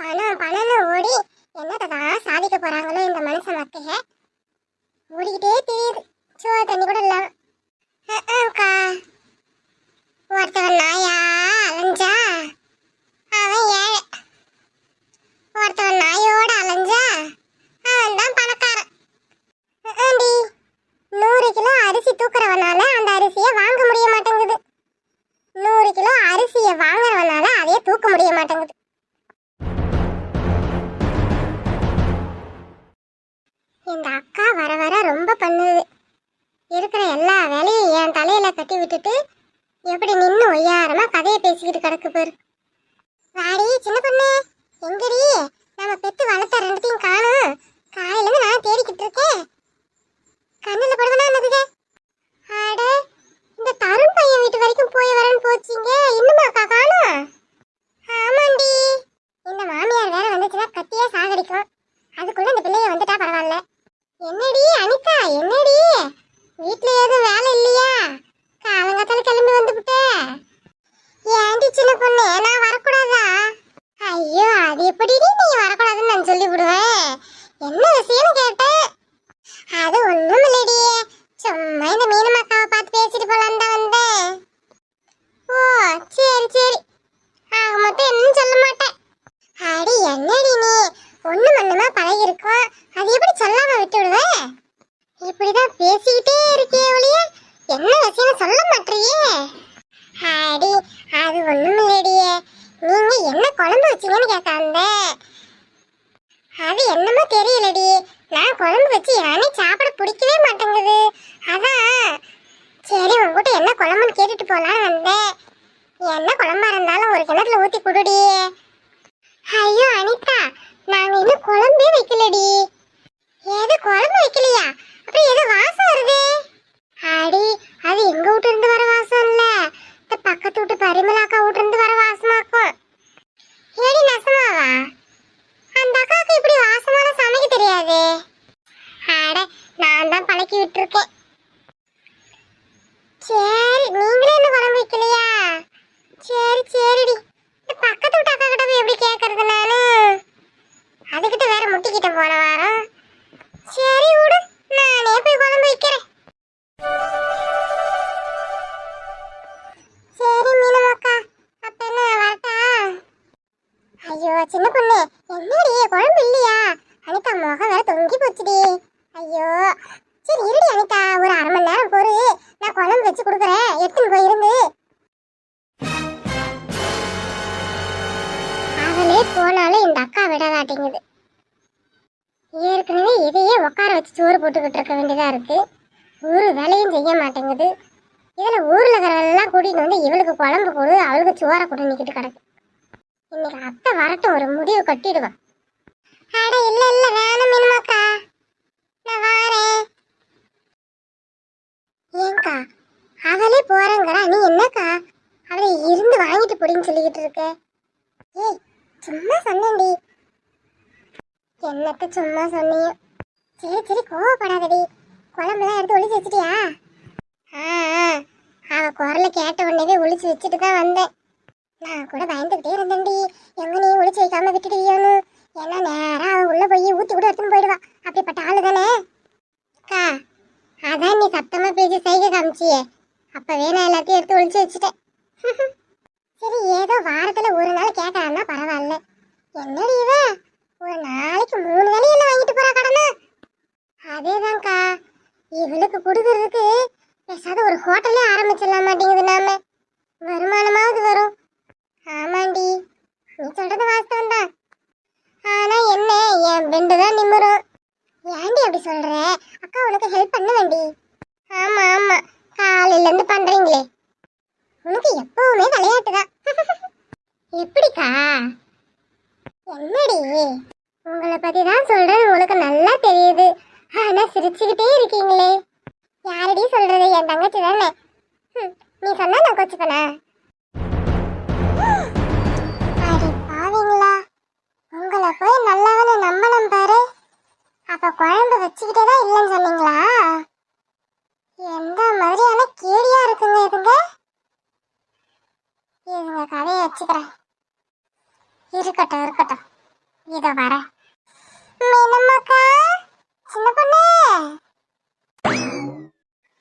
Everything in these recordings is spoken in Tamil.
பணம் பணம்னு ஓடி என்னதான் சாதிக்க போறாங்களோ இந்த மனுஷ மக்கைய ஓடிக்கிட்டே தெரியுது. சோறு தண்ணி கூட இல்லாம அக்கா. ஒருத்தவன் நாயா? அலைஞ்சா? அவன் ஏழை. ஒருத்தவன் நாயோட அலைஞ்சா? அவன் தான் பணக்காரன் நூறு கிலோ அரிசி ஒண்ணு மண்ணுமா பழகி இருக்கோம் அது எப்படி சொல்லாம விட்டு விடுவேன் இப்படிதான் பேசிக்கிட்டே இருக்கே ஒழிய என்ன விஷயம் சொல்ல மாட்டியே அடி அது ஒண்ணும் இல்லடியே. நீங்க என்ன குழம்பு வச்சீங்கன்னு கேட்க வந்தேன் அது என்னமோ தெரியலடி. நான் குழம்பு வச்சு யானே சாப்பிட பிடிக்கவே மாட்டேங்குது. அதான் சரி உங்ககிட்ட என்ன குழம்புன்னு கேட்டுட்டு போகலான்னு வந்தேன். என்ன குழம்பா இருந்தாலும் ஒரு கிணத்துல ஊத்தி குடுடி. ஐயோ அனிதா நாங்க இன்னும் குழம்பே வைக்கலடி. ஏது குழம்பு வைக்கலையா? அப்ப ஏதோ வாசம் வருது. அடி அது எங்க வீட்டு இருந்து வர வாசம் இல்ல. இந்த பக்கத்து வீட்டு பரிமலாக்கா வீட்டு இருந்து வர வாசமாக்கும். ஏடி நசமாவா? அந்த அக்காவுக்கு இப்படி வாசமான சமைக்க தெரியாது. அட நான் தான் பழக்கி விட்டுருக்கேன். சின்ன பொண்ணு. என்னடி குழம்பு இல்லையா? அனிதா முகம் வேற தொங்கி போச்சுடி. ஐயோ சரி இருடி அனிதா ஒரு அரை மணி நேரம் பொறு. நான் குழம்பு வச்சு கொடுக்குறேன். எடுத்துன்னு போய் இருந்து. அவளே போனாலும் இந்த அக்கா விட மாட்டேங்குது ஏற்கனவே இதையே உட்கார வச்சு சோறு போட்டுக்கிட்டு இருக்க வேண்டியதாக இருக்குது ஒரு வேலையும் செய்ய மாட்டேங்குது. இதில் ஊரில் இருக்கிறவெல்லாம் கூட்டிகிட்டு வந்து இவளுக்கு குழம்பு கொடு அவளுக்கு சோறை கொடு நிக்கிட்டு கிடக்கு. இன்னைக்கு அத்தை வரட்டும் ஒரு முடிவு கட்டிடுவேன் அட இல்ல இல்ல வேணும் மினிமாக்கா. நான் வாரேன். ஏங்கா அவளே போறேங்கிறா. நீ என்னக்கா? அவளை இருந்து வாங்கிட்டு போடின்னு சொல்லிக்கிட்டு இருக்க. ஏய் சும்மா சொன்னேன்டி. என்னத்த சும்மா சொன்னியோ சரி சரி கோவப்படாதடி. குழம்புலாம் எடுத்து ஒளிச்சு வச்சிட்டியா? ஆ ஆ, அவ குரல கேட்ட உடனே ஒளிச்சு வச்சுட்டு தான் வந்தேன். நான் கூட பயந்துகிட்டே இருந்தேன்டி. எங்க நீ ஒளிச்சு வைக்காம விட்டுடுவியோன்னு ஏன்னா நேரா அவன் உள்ள போய் ஊத்தி கூட எடுத்துன்னு போயிடுவா. அப்படிப்பட்ட ஆளு தானே? அக்கா அதான் நீ சத்தமா பேசி சைகை காமிச்சியே. அப்பவே நான் எல்லாத்தையும் எடுத்து ஒளிச்சு வச்சுட்டேன். சரி ஏதோ வாரத்துல ஒரு நாள் கேட்டான்னா பரவாயில்ல. என்னடி இவ? ஒரு நாளைக்கு மூணு வேலையும் என்ன வாங்கிட்டு போறா கடனா? அதேதான்க்கா. இவளுக்கு கொடுக்கறதுக்கு பேசாத ஒரு ஹோட்டலே ஆரம்பிச்சிடலாம் மாட்டேங்குது நாம. வருமானமாவது வரும் ஆமாண்டி நீ சொல்றது வாஸ்தவம் தான் ஆனா என்ன என் பெண்டு தான் நிம்முறும் ஏன்டி அப்படி சொல்ற அக்கா உனக்கு ஹெல்ப் பண்ண வேண்டி ஆமா ஆமா காலையில இருந்து பண்றீங்களே உனக்கு எப்பவுமே விளையாட்டு தான் எப்படிக்கா என்னடி உங்களை பத்தி தான் சொல்றேன் உங்களுக்கு நல்லா தெரியுது ஆனா சிரிச்சுக்கிட்டே இருக்கீங்களே. யாரடி சொல்றது? என் தங்கச்சி தானே. நீ சொன்னா நான் கொச்சுப்பனா? அடி பாவீங்களா. உங்களை போய் நல்லவனு நம்பணும் பாரு. அப்ப குழம்பு வச்சுக்கிட்டே தான் இல்லைன்னு சொன்னீங்களா? எந்த மாதிரியான கேடியா இருக்குங்க இதுங்க? இதுங்க கதையை வச்சுக்கிறேன். இருக்கட்டும் இருக்கட்டும். இத வரேன். மீனம்மாக்கா சின்ன பொண்ணு.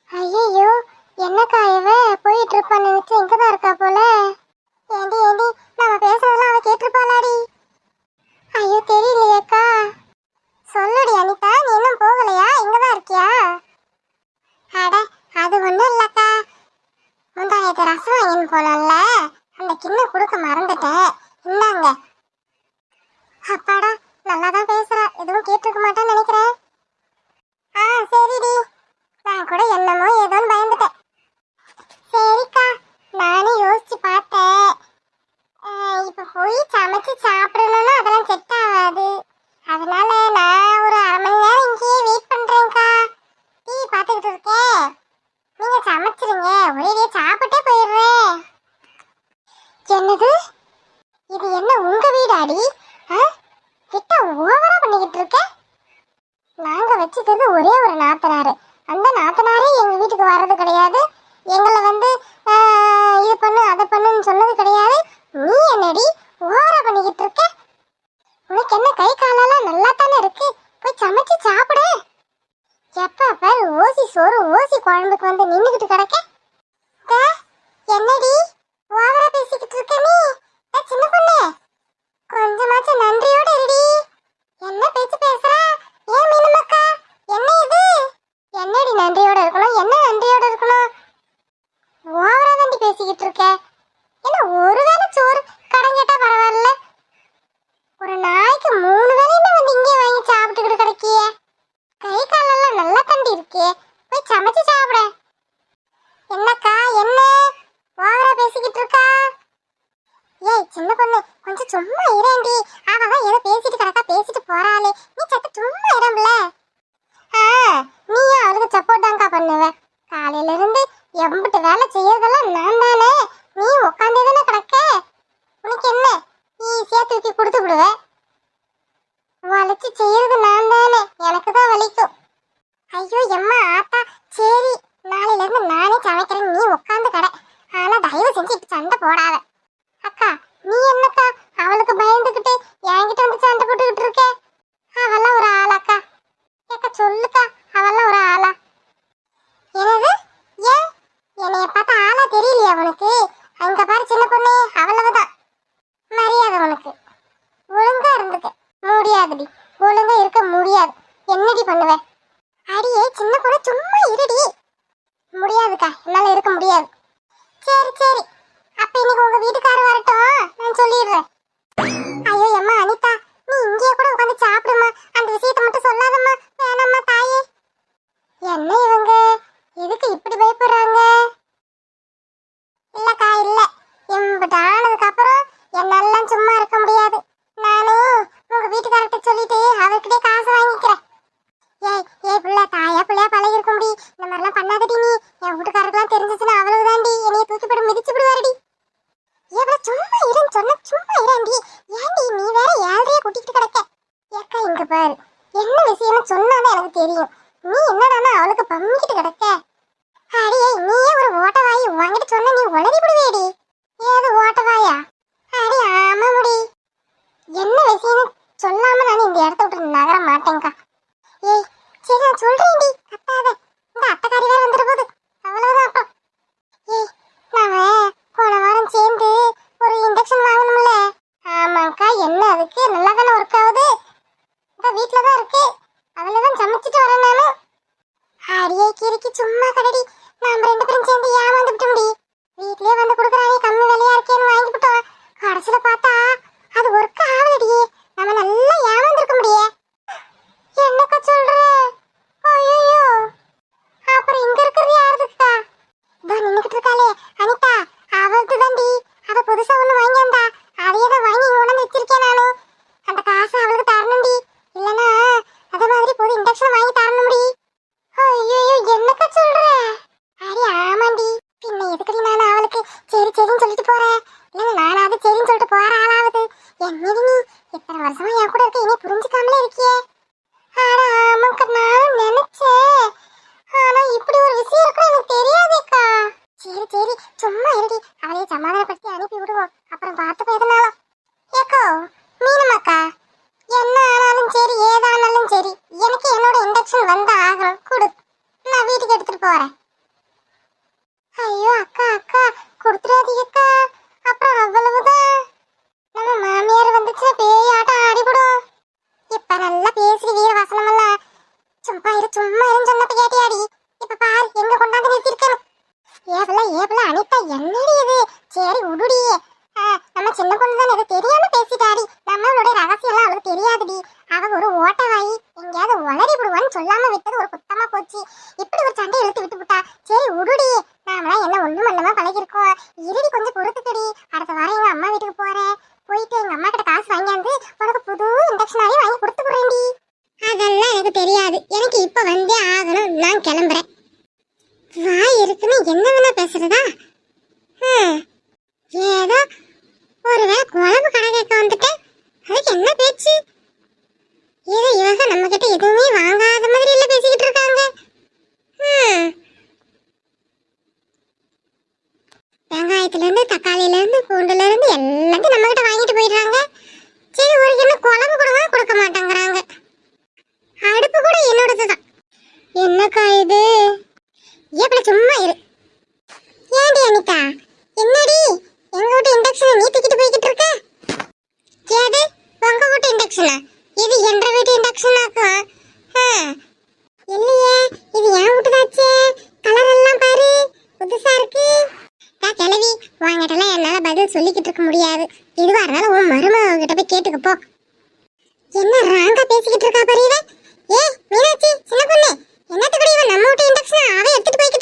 ஐயோ என்னக்கா இவ? போயிட்டு இருப்பான்னு நினைச்சு இங்கதான் இருக்கா போல. ஏண்டி ஏண்டி நம்ம பேசுறதெல்லாம் அவ கேட்டிருப்பாளாடி. ஐயோ தெரியலையேக்கா. சொல்லுடி அனிதா நீ இன்னும் போகலையா? இங்கதான் இருக்கியா? அட அது ஒண்ணும் இல்லக்கா. முந்தாயத்து ரசம் வாங்கின்னு போனோம்ல அந்த கிண்ணம் கொடுக்க மறந்துட்டேன் இந்தாங்க அப்பாடா நல்லா தான் பேசுறா எதுவும் கேட்டிருக்க மாட்டேன்னு நினைக்கிறேன் ஆ சரிடி நான் கூட என்னமோ ஏதோன்னு பயந்துட்டேன் சரிக்கா நானும் யோசிச்சு பார்த்தேன் ஆ, இப்ப போய் சாப்பிடணும்னா அதெல்லாம் செட் ஆகாது அதனால நான் ஒரு அரை மணி நேரம் இங்கேயே வெயிட் பண்றேன்க்கா. டீ பார்த்துக்கிட்டு இருக்கேன். நீங்க சமைச்சிருங்க. ஒரேடியே சாப்பிட்டே போயிடுறேன். என்னது? இது என்ன உங்க வீடாடி? ஆ? கிட்ட ஓவரா பண்ணிக்கிட்டு இருக்க? நாங்க வச்சுக்கிறது ஒரே ஒரு நாத்தனாரு. அந்த நாத்தனாரே எங்க வீட்டுக்கு வர்றது கிடையாது. எங்களை வந்து ஆ, இது பண்ணு அதை பண்ணுன்னு சொன்னது கிடையாது நீ என்னடி ஓவரா பண்ணிக்கிட்டு இருக்க உனக்கு என்ன கை காலெல்லாம் நல்லா தானே இருக்கு போய் சமைச்சு சாப்பிடு எப்ப பாரு ஓசி சோறு ஓசி குழம்புக்கு வந்து நின்னுகிட்டு கிடக்க டே, என்னடி ஓவரா பேசிக்கிட்டு இருக்க நீ டே, சின்ன பொண்ணு கொஞ்சமாச்சும் நன்றியோட இருடி. என்ன பேச்சு பேசுற? ஏன் மீனமக்கா என்ன இது? என்னடி நன்றியோட இருக்கணும்? என்ன நன்றியோட இருக்கணும்? ஓவரா தாண்டி பேசிக்கிட்டு இருக்க. என்ன ஒரு வேளை சோறு கடன் கேட்டா பரவாயில்ல? ஒரு நாய்க்கு மூணு வேளையுமே வந்து இங்கே வாங்கி சாப்பிட்டுக்கிட்டு கிடைக்கியே? கை காலெல்லாம் நல்லா தண்டி இருக்கே. போய் சமைச்சு சாப்பிட. என்னக்கா என்ன? ஓவரா பேசிக்கிட்டு இருக்கா? ஏய் சின்ன பொண்ணு கொஞ்சம் சும்மா இரேண்டி அவ அவ ஏதோ பேசிட்டு கிடக்கா பேசிட்டு போறாளே நீ சத்த சும்மா இரம்பல ஆ நீயும் அவளுக்கு சப்போர்ட் தான்க்கா பண்ணுவ காலையில இருந்து எம்பிட்டு வேலை செய்யறதெல்லாம் நான் தானே நீ உட்காந்தே தானே கிடக்க உனக்கு என்ன ஈஸியா தூக்கி கொடுத்து விடுவ வளைச்சு செய்யறது நான் தானே எனக்கு தான் வலிக்கும். ஐயோ எம்மா ஆத்தா சரி. நாளையில இருந்து நானே சமைக்கிறேன். நீ உட்காந்து கடை. ஆனா தயவு செஞ்சு இப்ப சண்டை போடாத. அக்கா நீ என்னக்கா? அவளுக்கு பயந்துகிட்டு என்கிட்ட வந்து சண்டை போட்டுக்கிட்டு இருக்க? அவெல்லாம் ஒரு ஆளாக்கா ஏக்கா சொல்லுக்கா. அவெல்லாம் ஒரு ஆளா? என்னது? ஏன்? என்னைய பார்த்தா ஆளா தெரியலையா அவனுக்கு இல்லைன்னு சொன்னப்ப எங்க கொண்டாந்து நிறுத்திருக்கேன் ஏவல ஏவல அனிதா என்னடி இது? சரி உடுடி. நம்ம சின்ன பொண்ணு தான் தெரியாம பேசிட்டாடி. நம்மளோட ரகசியம் எல்லாம் அவளுக்கு தெரியாதுடி. அவ ஒரு ஓட்டவாயி. எங்கேயாவது உளறி சொல்லாம விட்டது ஒரு குத்தமா போச்சு. இப்படி ஒரு சண்டை இழுத்து விட்டு சரி உடுடி. நாமெல்லாம் என்ன ஒண்ணு பழகிருக்கோம். இருடி கொஞ்சம் பொறுத்துக்கடி. அடுத்த வாரம் எங்க அம்மா வீட்டுக்கு போறேன். வெங்காயத்துலேருந்து தக்காளியிலேருந்து தக்காளியில இருந்து எல்லாத்தையும் நம்ம கிட்ட வாங்கிட்டு போயிடுறாங்க. சரி ஒரு என்ன குழம்பு கொடுங்க கொடுக்க மாட்டேங்கிறாங்க. அடுப்பு கூட என்னோடதுதான். என்னக்கா இது? எப்படி சும்மா இரு. ஏண்டி அனிதா? என்னடி? எங்க வீட்டு இண்டக்ஷன் நீ தூக்கிட்டு போய்கிட்டு இருக்க? கேது உங்க வீட்டு இண்டக்ஷனா இது என்ற வீட்டு இண்டக்ஷனாக்கா இல்லையே இது என் வீட்டுதாச்சே. கலர் எல்லாம் பாரு. புதுசா இருக்கு. நான் கிளவி வாங்கிட்டலாம் என்னால் பதில் சொல்லிக்கிட்டு இருக்க முடியாது. எதுவா இருந்தாலும் உன் மருமகிட்ட போய் கேட்டுக்க போ. என்ன ராங்கா பேசிக்கிட்டு இருக்கா பாரு இவ? ஏ மீனாட்சி சின்ன பொண்ணு. என்னத்துக்கு இவன் நம்ம வீட்டு இண்டக்ஷன் அவ எடுத்துட்டு போய்கிட்டு